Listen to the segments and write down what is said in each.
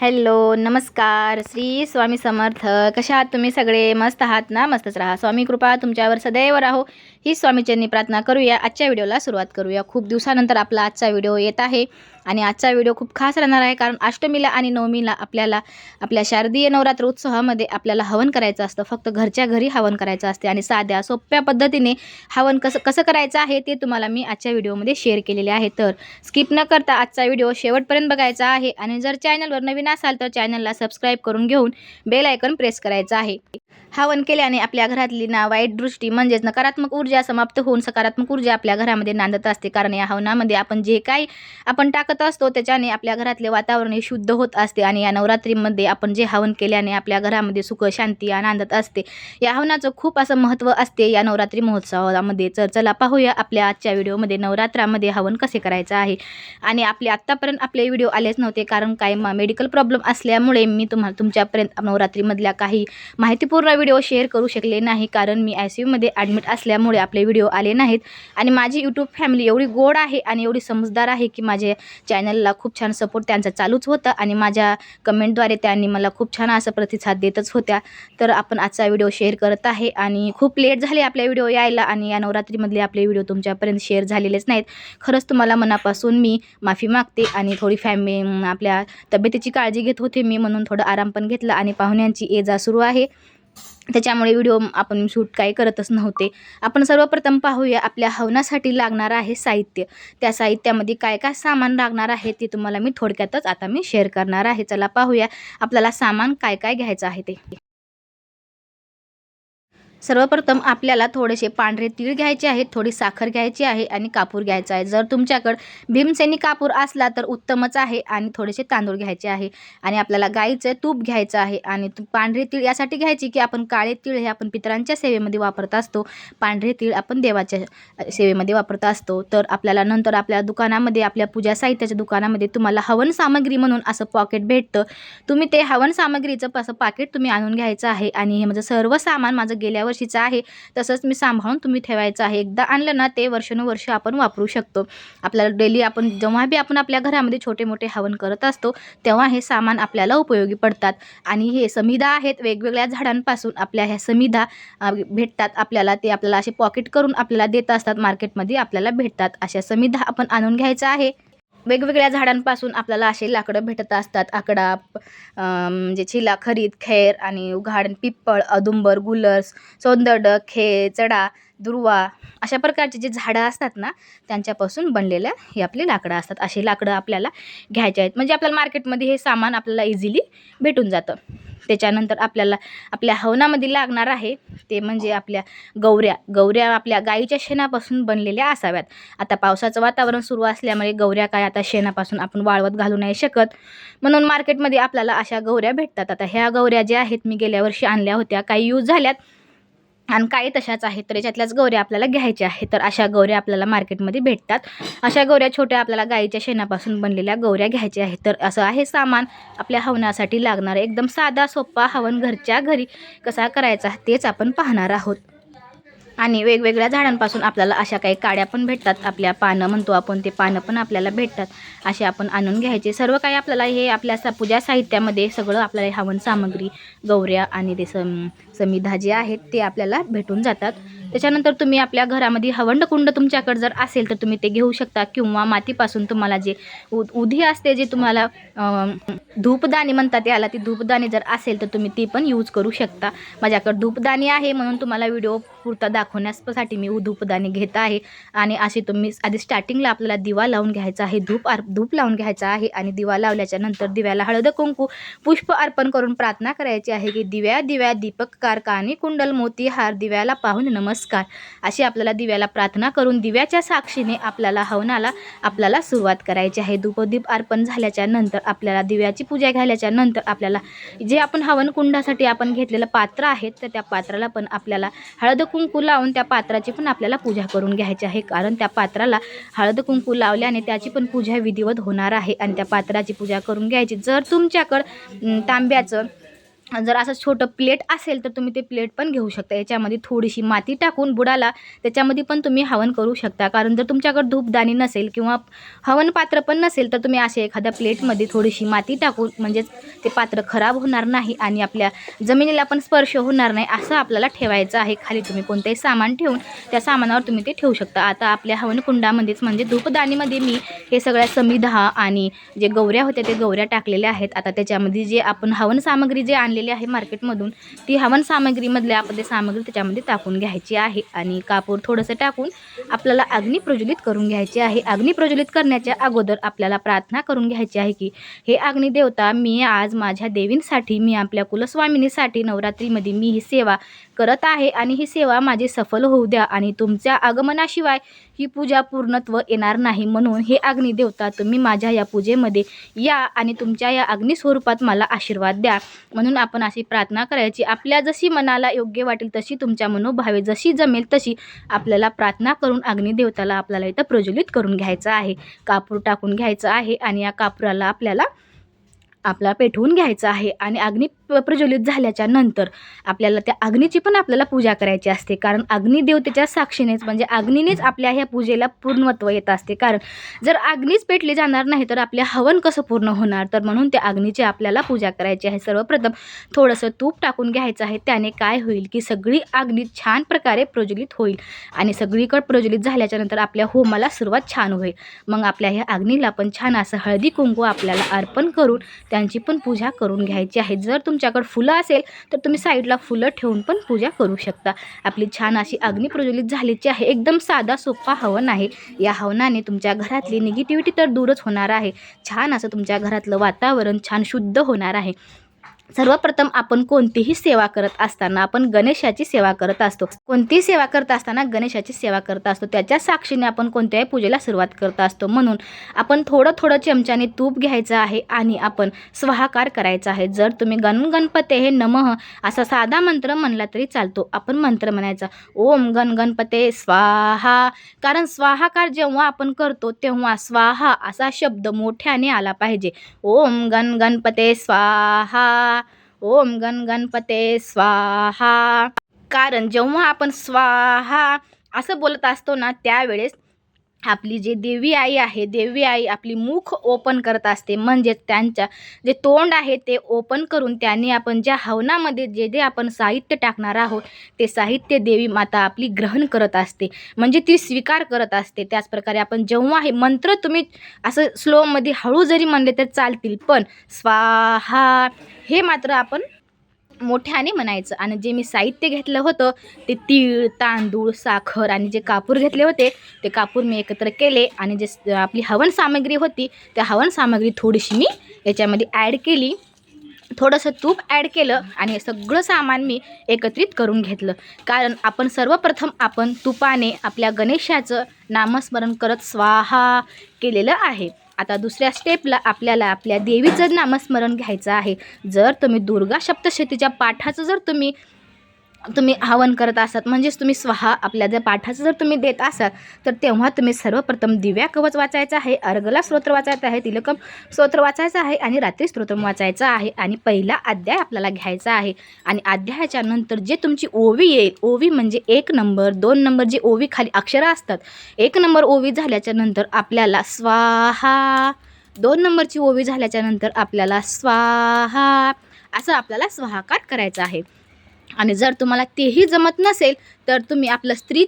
Hello नमस्कार. श्री स्वामी समर्थ. कशा आहात तुम्ही सगळे? मस्त आहात ना? मस्तच राहा. स्वामी कृपा तुमच्यावर सदैव राहो. ही स्वामीचरणी प्रार्थना करूया. आजच्या व्हिडिओला सुरुवात करूया. खूप दिवसानंतर आपला आजचा व्हिडिओ येत आहे आणि आजचा व्हिडिओ खूप खास राहणार आहे कारण अष्टमीला आणि नवमीला आपल्याला आपल्या शारदीय नवरात्र उत्सवामध्ये आपल्याला हवन करायचं असतं. फक्त घरच्या घरी हवन करायचं असते आणि साध्या सोप्या पद्धतीने हवन कसं कसं करायचं आहे ते तुम्हाला मी आजच्या व्हिडिओमध्ये शेअर केलेले आहे. तर स्किप न करता आजचा व्हिडिओ शेवटपर्यंत बघायचा आहे आणि जर चॅनलवर नवीन असाल तर चॅनलला सबस्क्राईब करून घेऊन बेल आयकन प्रेस करायचं आहे. हवन केल्याने आपल्या घरातली ना वाईट दृष्टी म्हणजेच नकारात्मक ऊर्जा समाप्त होऊन सकारात्मक ऊर्जा आपल्या घरामध्ये नांदत असते. कारण या हवनामध्ये आपण जे काही आपण टाकत असतो त्याच्याने आपल्या घरातले वातावरण हे शुद्ध होत असते आणि या नवरात्रीमध्ये आपण जे हवन केल्याने आपल्या घरामध्ये सुख शांती आनंदात असते. या हवनाचं खूप असं महत्त्व असते या नवरात्री महोत्सवामध्ये. तर चला पाहूया आपल्या आजच्या व्हिडिओमध्ये नवरात्रामध्ये हवन कसे करायचं आहे. आणि आपले आत्तापर्यंत आपले व्हिडिओ आलेच नव्हते कारण काय मेडिकल प्रॉब्लेम असल्यामुळे मी तुम्हाला तुमच्यापर्यंत नवरात्रीमधल्या काही माहितीपूर्ण व्हिडिओ शेअर करू शकले नाही. कारण मी आय सी यूमध्ये ॲडमिट असल्यामुळे आपले व्हिडिओ आले नाहीत. आणि माझी यूट्यूब फॅमिली एवढी गोड आहे आणि एवढी समजदार आहे की माझे चॅनलला खूप छान सपोर्ट त्यांचा चालूच होता आणि माझ्या कमेंटद्वारे त्यांनी मला खूप छान असा प्रतिसाद देतच होत्या. तर आपण आजचा व्हिडिओ शेअर करत आहे आणि खूप लेट झाले आपल्या व्हिडिओ यायला आणि या नवरात्रीमधले आपले व्हिडिओ तुमच्यापर्यंत शेअर झालेलेच नाहीत. खरंच तुम्हाला मनापासून मी माफी मागते आणि थोडी फॅमि आपल्या तब्येतीची काळजी घेत होते. मी म्हणून थोडं आराम पण घेतला आणि पाहुण्यांची ये जा सुरू आहे. त्याच्यामुळे व्हिडिओ आपण शूट काही करतच नव्हते. आपण सर्वप्रथम पाहूया आपल्या हवनासाठी लागणार आहे साहित्य. त्या साहित्यामध्ये काय काय सामान लागणार आहे ते तुम्हाला मी थोडक्यातच आता मी शेअर करणार आहे. चला पाहूया आपल्याला सामान काय काय घ्यायचं आहे ते. सर्वप्रथम आपल्याला थोडेसे पांढरे तीळ घ्यायचे आहेत थोडी साखर घ्यायची आहे आणि कापूर घ्यायचा आहे. जर तुमच्याकडं भीमसेनी कापूर असला तर उत्तमच आहे आणि थोडेसे तांदूळ घ्यायचे आहे आणि आपल्याला गाईचं तूप घ्यायचं आहे आणि पांढरे तीळ यासाठी घ्यायची की आपण काळे तीळ हे आपण पितरांच्या सेवेमध्ये वापरत असतो. पांढरे तीळ आपण देवाच्या सेवेमध्ये वापरत असतो. तर आपल्याला नंतर आपल्या दुकानामध्ये आपल्या पूजा साहित्याच्या दुकानामध्ये तुम्हाला हवन सामग्री म्हणून असं पॉकेट भेटतं. तुम्ही ते हवन सामग्रीचं असं पाकिट तुम्ही आणून घ्यायचं आहे आणि हे माझं सर्व सामान माझं गेल्यावर वर्षीचं आहे. तसंच मी सांभाळून तुम्ही ठेवायचं आहे. एकदा आणलं ना ते वर्षानुवर्ष आपण वापरू शकतो. आपल्याला डेली आपण जेव्हा बी आपण आपल्या घरामध्ये छोटे मोठे हवन करत असतो तेव्हा हे सामान आपल्याला उपयोगी पडतात. आणि हे समिधा आहेत वेगवेगळ्या झाडांपासून आपल्या ह्या समिधा भेटतात. आपल्याला ते आपल्याला असे पॉकेट करून आपल्याला देत असतात. मार्केटमध्ये आपल्याला भेटतात. अशा समिधा आपण आणून घ्यायचं आहे. वेगवेगळ्या झाडांपासून आपल्याला असे लाकडं भेटत असतात. आकडा म्हणजे चिला खरीद खैर आणि उघाड पिप्पळ औदुंबर गुलर्स सौंदर्ड खे चडा दुर्वा अशा प्रकारचे जे झाडं असतात ना त्यांच्यापासून बनलेल्या हे आपली लाकडं असतात. असे लाकडं आपल्याला घ्यायचे आहेत. म्हणजे आपल्याला मार्केटमध्ये हे सामान आपल्याला इझिली भेटून जातं. त्याच्यानंतर आपल्याला आपल्या हवनामध्ये लागणार आहे ते म्हणजे आपल्या गौऱ्या गौऱ्या आपल्या गाईच्या शेणापासून बनलेल्या असाव्यात. आता पावसाचं वातावरण सुरू असल्यामुळे गौऱ्या काय आता शेणापासून आपण वाळवत घालू नाही शकत. म्हणून मार्केटमध्ये आपल्याला अशा गौऱ्या भेटतात. आता ह्या गौऱ्या ज्या आहेत मी गेल्या वर्षी आणल्या होत्या काही यूज झाल्यात. आणि काही तशाच आहेत तर याच्यातल्याच गौऱ्या आपल्याला घ्यायच्या आहेत. तर अशा गौऱ्या आपल्याला मार्केटमध्ये भेटतात. अशा गौऱ्या छोट्या आपल्याला गाईच्या शेणापासून बनलेल्या गौऱ्या घ्यायच्या आहेत. तर असं आहे सामान आपल्या हवनासाठी लागणारं. एकदम साधा सोपा हवन घरच्या घरी कसा करायचा तेच आपण पाहणार आहोत. आणि वेगवेगळ्या झाडांपासून आपल्याला अशा काही काड्या पण भेटतात. आपल्या पानं म्हणतो आपण ते पानं पण आपल्याला भेटतात. असे आपण आणून घ्यायचे. सर्व काही आपल्याला हे आपल्या सा पूजा साहित्यामध्ये सगळं आपल्याला हवन सामग्री गौऱ्या आणि ते समिधा जे आहेत ते आपल्याला भेटून जातात. त्याच्यानंतर तुम्ही आपल्या घरामध्ये हवंडकुंड तुमच्याकडे जर असेल तर तुम्ही ते घेऊ शकता किंवा मातीपासून तुम्हाला जे उ उधी असते जे तुम्हाला धूपदाणी म्हणतात याला ती धूपदाणी जर असेल तर तुम्ही ती पण यूज करू शकता. माझ्याकडे धूपदाणी आहे म्हणून तुम्हाला व्हिडिओ पुरता दाखवण्यासाठी मी धूपदाणी घेत आहे. आणि असे तुम्ही आधी स्टार्टिंगला आपल्याला दिवा लावून घ्यायचा आहे धूप अर्प धूप लावून घ्यायचा आहे आणि दिवा लावल्याच्या नंतर दिव्याला हळद कुंकू पुष्प अर्पण करून प्रार्थना करायची आहे की दिव्या दिव्या दीपक कारकानी कुंडल मोती हार दिव्याला पाहून नमस्कार. अशी आपल्याला दिव्याला प्रार्थना करून दिव्याच्या साक्षीने आपल्याला हवनाला आपल्याला सुरुवात करायची आहे. धूपदीप अर्पण झाल्याच्यानंतर आपल्याला दिव्याची पूजा घाल्याच्या नंतर आपल्याला जे आपण हवन कुंडासाठी आपण घेतलेलं पात्र आहे तर त्या पात्राला पण आपल्याला हळद कुंकू लावून त्या पात्राची पण आपल्याला पूजा करून घ्यायची आहे. कारण त्या पात्राला हळद कुंकू लावल्याने त्याची पण पूजा विधिवत होणार आहे आणि त्या पात्राची पूजा करून घ्यायची. जर तुमच्याकडं तांब्याचं जर असं छोटं प्लेट असेल तर तुम्ही ते प्लेट पण घेऊ शकता. याच्यामध्ये थोडीशी माती टाकून बुडाला त्याच्यामध्ये पण तुम्ही हवन करू शकता. कारण जर तुमच्याकडे धूपदाणी नसेल किंवा हवन पात्र पण नसेल तर तुम्ही असे एखाद्या प्लेटमध्ये थोडीशी माती टाकून म्हणजेच ते पात्र खराब होणार नाही आणि आपल्या जमिनीला पण स्पर्श होणार नाही असं आपल्याला ठेवायचं आहे. खाली तुम्ही कोणतंही सामान ठेवून त्या सामानावर तुम्ही ते ठेवू शकता. आता आपल्या हवनकुंडामध्येच म्हणजे धूपदाणीमध्ये मी हे सगळ्या समिधा आणि जे गौऱ्या होत्या ते गौऱ्या टाकलेल्या आहेत. आता त्याच्यामध्ये जे आपण हवन सामग्री जे आणलेली आहे मार्केटमधून. ती हवन सामग्रीमधल्या आपण सामग्री त्याच्यामध्ये टाकून घ्यायची आहे आणि कापूर थोडंसं टाकून आपल्याला अग्नी प्रज्वलित करून घ्यायची आहे. अग्नी प्रज्वलित करण्याच्या अगोदर आपल्याला प्रार्थना करून घ्यायची आहे की हे अग्निदेवता मी आज माझ्या देवींसाठी मी आपल्या कुलस्वामिनीसाठी नवरात्रीमध्ये मी ही सेवा करत आहे आणि ही सेवा माझी सफल होऊ द्या आणि तुमच्या आगमनाशिवाय ही पूजा पूर्णत्व येणार नाही म्हणून हे अग्निदेवता तुम्ही माझ्या या पूजेमध्ये या आणि तुमच्या या अग्निस्वरूपात मला आशीर्वाद द्या. म्हणून आपण अशी प्रार्थना करायची. आपल्या जशी मनाला योग्य वाटेल तशी तुमच्या मनोभावे जशी जमेल तशी आपल्याला प्रार्थना करून अग्निदेवताला आपल्याला इथं प्रज्वलित करून घ्यायचं आहे. कापूर टाकून घ्यायचं आहे आणि या कापुराला आपल्याला आपला पेटवून घ्यायचं आहे आणि अग्नी प्रज्वलित झाल्याच्यानंतर आपल्याला त्या अग्नीची पण आपल्याला पूजा करायची असते. कारण अग्निदेवतेच्या साक्षीनेच म्हणजे अग्नीनेच आपल्या ह्या पूजेला पूर्णत्व येत असते. कारण जर अग्नीच पेटली जाणार नाही तर आपले हवन कसं पूर्ण होणार? तर म्हणून त्या अग्नीची आपल्याला पूजा करायची आहे. सर्वप्रथम थोडंसं तूप टाकून घ्यायचं आहे. त्याने काय होईल की सगळी अग्नी छान प्रकारे प्रज्वलित होईल आणि सगळीकडे प्रज्वलित झाल्याच्यानंतर आपल्या होमाला सुरुवात छान होईल. मग आपल्या ह्या अग्नीला पण छान असं हळदी कुंकू आपल्याला अर्पण करून त्यांची पण पूजा करून घ्यायची आहे. जर तुमच्याकडे फुलं असेल तर तुम्ही साईडला फुलं ठेवून पण पूजा करू शकता. आपली छान अशी अग्नी प्रज्वलित झालीची आहे. एकदम साधा सोपा हवन आहे. या हवनाने तुमच्या घरातली निगेटिव्हिटी तर दूरच होणार आहे. छान असं तुमच्या घरातलं वातावरण छान शुद्ध होणार आहे. सर्वप्रथम आपण कोणतीही सेवा करत असताना आपण गणेशाची सेवा करत असतो. कोणतीही सेवा करत असताना गणेशाची सेवा करत असतो. त्याच्या साक्षीने आपण कोणत्याही पूजेला सुरुवात करत असतो. म्हणून आपण थोडं थोडं चमच्याने तूप घ्यायचं आहे आणि आपण स्वाहाकार करायचा आहे. जर तुम्ही गण गणपते हे नमः असा साधा मंत्र म्हणला तरी चालतो. आपण मंत्र म्हणायचा ओम गण गणपते स्वाहा. कारण स्वाहाकार जेव्हा आपण करतो तेव्हा स्वाहा असा शब्द मोठ्याने आला पाहिजे. ओम गण गणपते स्वाहा. ओम गण गणपते स्वाहा. कारण जेव्हा आपण स्वाहा असं बोलत असतो ना त्यावेळेस आपली जे देवी आई आहे देवी आई आपली मुख ओपन करत असते. म्हणजेच त्यांच्या जे तोंड आहे ते ओपन करून त्याने आपण ज्या हवनामध्ये जे जे आपण साहित्य टाकणार आहोत ते साहित्य देवी माता आपली ग्रहण करत असते. म्हणजे ती स्वीकार करत असते. त्याचप्रकारे आपण जेव्हा हे मंत्र तुम्ही असं स्लोमध्ये हळू जरी म्हणले तर चालतील पण स्वाहा हे मात्र आपण मोठ्याने म्हणायचं. आणि जे मी साहित्य घेतलं होतं ते तीळ तांदूळ साखर आणि जे कापूर घेतले होते ते कापूर मी एकत्र केले. आणि जे आपली हवन सामग्री होती त्या हवन सामग्री थोडीशी मी याच्यामध्ये ॲड केली. थोडंसं तूप ॲड केलं आणि सगळं सामान मी एकत्रित करून घेतलं. कारण आपण सर्वप्रथम आपण तुपाने आपल्या गणेशाचं नामस्मरण करत स्वाहा केलेलं आहे. आता दुसऱ्या स्टेपला आपल्याला आपल्या देवीचं नामस्मरण घ्यायचं आहे. जर तुम्ही दुर्गा सप्तशतीच्या पाठाचं जर तुम्ही तुम्ही हवन करत असाल म्हणजेच तुम्ही स्वहा आपल्या जर पाठाचं जर तुम्ही देत असाल तर तेव्हा तुम्ही सर्वप्रथम दिव्या कवच वाचायचं आहे अर्गला स्तोत्र वाचायचं आहे तिलकम स्तोत्र वाचायचं आहे आणि रात्री स्तोत्र वाचायचं आहे आणि पहिला अध्याय आपल्याला घ्यायचा आहे. आणि अध्यायाच्या नंतर जे तुमची ओवी येईल ओवी म्हणजे एक नंबर दोन नंबर जे ओवी खाली अक्षरं असतात एक नंबर ओवी झाल्याच्यानंतर आपल्याला स्वाहा दोन नंबरची ओवी झाल्याच्यानंतर आपल्याला स्वाहा असं आपल्याला स्वाहाकार करायचं आहे. आणि जर तुम्हाला तेही जमत नसेल तर तुम्ही आपलं स्त्री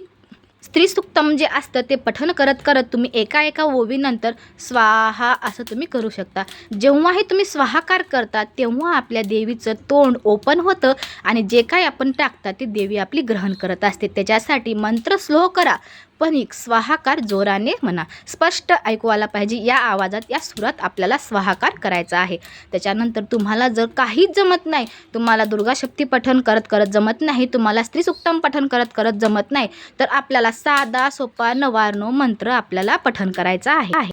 स्त्री सुक्तम जे असतं ते पठन करत करत तुम्ही एका एका ओवीनंतर स्वाहा असं तुम्ही करू शकता. जेव्हाही तुम्ही स्वाहाकार करता तेव्हा आपल्या देवीचं तोंड ओपन होतं आणि जे काही आपण टाकता ते देवी आपली ग्रहण करत असते. त्याच्यासाठी मंत्र स्लो करा. पण एक स्वाहाकार जोराने म्हणा. स्पष्ट ऐकू आला पाहिजे या आवाजात या सुरात आपल्याला स्वाहाकार करायचा आहे. त्याच्यानंतर तुम्हाला जर काहीच जमत नाही तुम्हाला दुर्गा शक्ती पठण करत करत जमत नाही तुम्हाला स्त्रीसुक्तम पठण करत करत जमत नाही तर आपल्याला साधा सोपा नवार्नो मंत्र आपल्याला पठण करायचा आहे.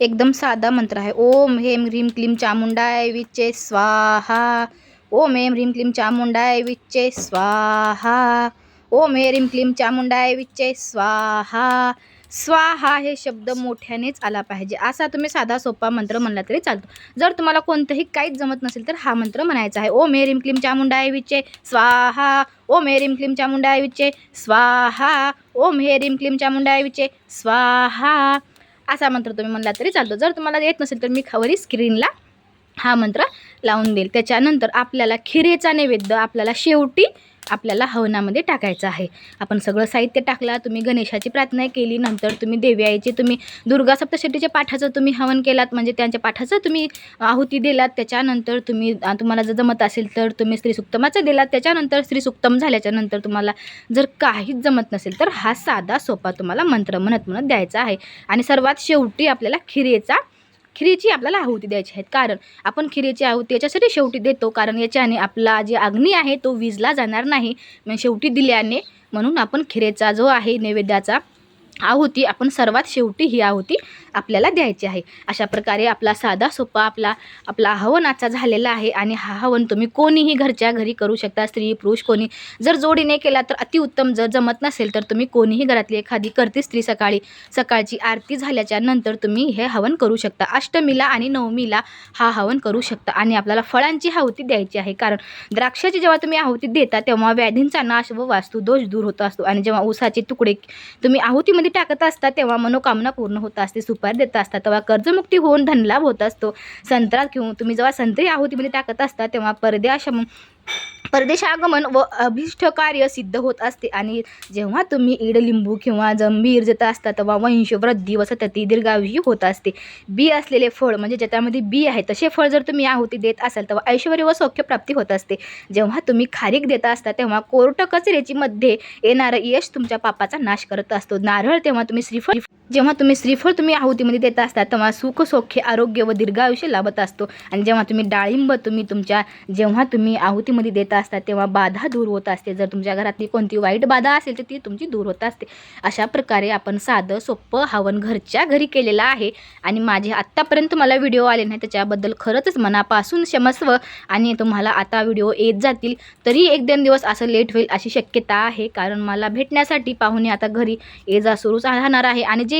एकदम साधा मंत्र आहे. ओम हेम ह्रीम क्लीम चामुंडाय विच्चे स्वाहा. ओम हेम ह्रीम क्लीम चामुंडाय विच्चे स्वाहा. ओम हे ह्रीम क्लीम चामुंडाय विच्चे स्वाहा. स्वाहा हे शब्द मोठ्यानेच आला पाहिजे. असा तुम्ही साधा सोपा मंत्र म्हणला तरी चालतो. जर तुम्हाला कोणतंही काहीच जमत नसेल तर हा मंत्र म्हणायचा आहे. ओम हेरिम क्लीम चामुंडाय विचे स्वाहा. ओम हेरिम क्लीम चामुंडाय विचे स्वाहा. ओम हेरिम क्लीम चामुंडाय विचे स्वाहा. असा मंत्र तुम्ही म्हणला तरी चालतो. जर तुम्हाला येत नसेल तर मी खवरी स्क्रीनला हा मंत्र लावून देईल. त्याच्यानंतर आपल्याला खिरेचा नैवेद्य आपल्याला शेवटी आपल्याला हवनामध्ये टाकायचं आहे. आपण सगळं साहित्य टाकला तुम्ही गणेशाची प्रार्थना केली नंतर तुम्ही देवी आईची तुम्ही दुर्गा सप्तशतीच्या पाठाचं तुम्ही हवन केलात म्हणजे त्यांच्या पाठाचं तुम्ही आहुती दिलात त्याच्यानंतर तुम्ही तुम्हाला जर जमत असेल तर तुम्ही स्त्रीसुक्तमाचं दिलात त्याच्यानंतर स्त्रीसुक्तम झाल्याच्यानंतर तुम्हाला जर काहीच जमत नसेल तर हा साधा सोपा तुम्हाला मंत्र म्हणत म्हणत द्यायचा आहे. आणि सर्वात शेवटी आपल्याला खिरेचा खिरीची आपल्याला आहुती द्यायची आहेत. कारण आपण खिरीची आहुती याच्यासाठी शेवटी देतो. कारण याच्याने आपला जे अग्नी आहे तो विजला जाणार नाही. मग शेवटी दिल्याने म्हणून आपण खिरेचा जो आहे नैवेद्याचा आहुती आपण सर्वात शेवटी ही आहुती आपल्याला द्यायची आहे. अशा प्रकारे आपला साधा सोपा आपला आपला हवनाचा झालेला आहे आणि हा हवन तुम्ही कोणीही घरच्या घरी करू शकता स्त्री पुरुष कोणी जर जोडीने केला तर अतिउत्तम जर जमत नसेल तर तुम्ही कोणीही घरातली एखादी करती स्त्री सकाळी सकाळची आरती झाल्याच्यानंतर तुम्ही हे हवन करू शकता. अष्टमीला आणि नवमीला हा हवन करू शकता आणि आपल्याला फळांची आहुती द्यायची आहे. कारण द्राक्षाची जेव्हा तुम्ही आहुती देता तेव्हा व्याधींचा नाश व वास्तू दोष दूर होत असतो आणि जेव्हा ऊसाचे तुकडे तुम्ही आहुतीमध्ये टाकत असता तेव्हा मनोकामना पूर्ण होत असते सुपारी देत असतात. तेव्हा कर्जमुक्ती होऊन धनलाभ होत असतो. संत्रा किंवा तुम्ही जेव्हा संत्री आहुतीमध्ये टाकत असता तेव्हा परदेशम परदेशागमन व अभिष्ट कार्य सिद्ध होत असते. आणि जेव्हा तुम्ही ईडलिंबू किंवा जंभीर जत असता तेव्हा वंश वृद्धी व सतती दीर्घायुषी होत असते. बी असलेले फळ म्हणजे ज्याच्यामध्ये बी आहे तसे फळ जर तुम्ही आहुती देत असाल तेव्हा ऐश्वर व सौख्य प्राप्ती होत असते. जेव्हा तुम्ही खारीक देत असता तेव्हा कोरट कचऱ्याची मध्ये येणारं यश तुमच्या पापाचा नाश करत असतो. नारळ तेव्हा तुम्ही श्रीफळ जेव्हा तुम्ही श्रीफळ तुम्ही आहुतीमध्ये देत असता तेव्हा सुख सौख्य आरोग्य व दीर्घायुष्य लाभत असतो. आणि जेव्हा तुम्ही डाळिंब तुम्ही तुमच्या जेव्हा तुम्ही आहुतीमध्ये देत असता तेव्हा बाधा दूर होत असते. जर तुमच्या घरातली कोणती वाईट बाधा असेल तर ती तुमची दूर होत असते. अशा प्रकारे आपण साधं सोपं हवन घरच्या घरी केलेलं आहे. आणि माझे आत्तापर्यंत मला व्हिडिओ आले नाही त्याच्याबद्दल खरंच मनापासून क्षमस्व. आणि तुम्हाला आता व्हिडिओ येत जातील तरी एक दोन दिवस असं लेट होईल अशी शक्यता आहे. कारण मला भेटण्यासाठी पाहुणे आता घरी ये जा सुरूच राहणार आहे. आणि जे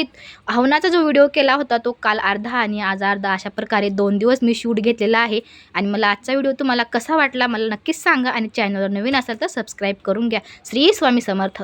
हवनाचा जो व्हिडिओ केला होता तो काल अर्धा आणि आज अर्धा अशा प्रकारे दोन दिवस मी शूट घेतलेला आहे. आणि मला आजचा व्हिडिओ तुम्हाला कसा वाटला मला नक्कीच सांगा आणि चॅनलवर नवीन असाल तर सबस्क्राईब करून घ्या. श्री स्वामी समर्थ.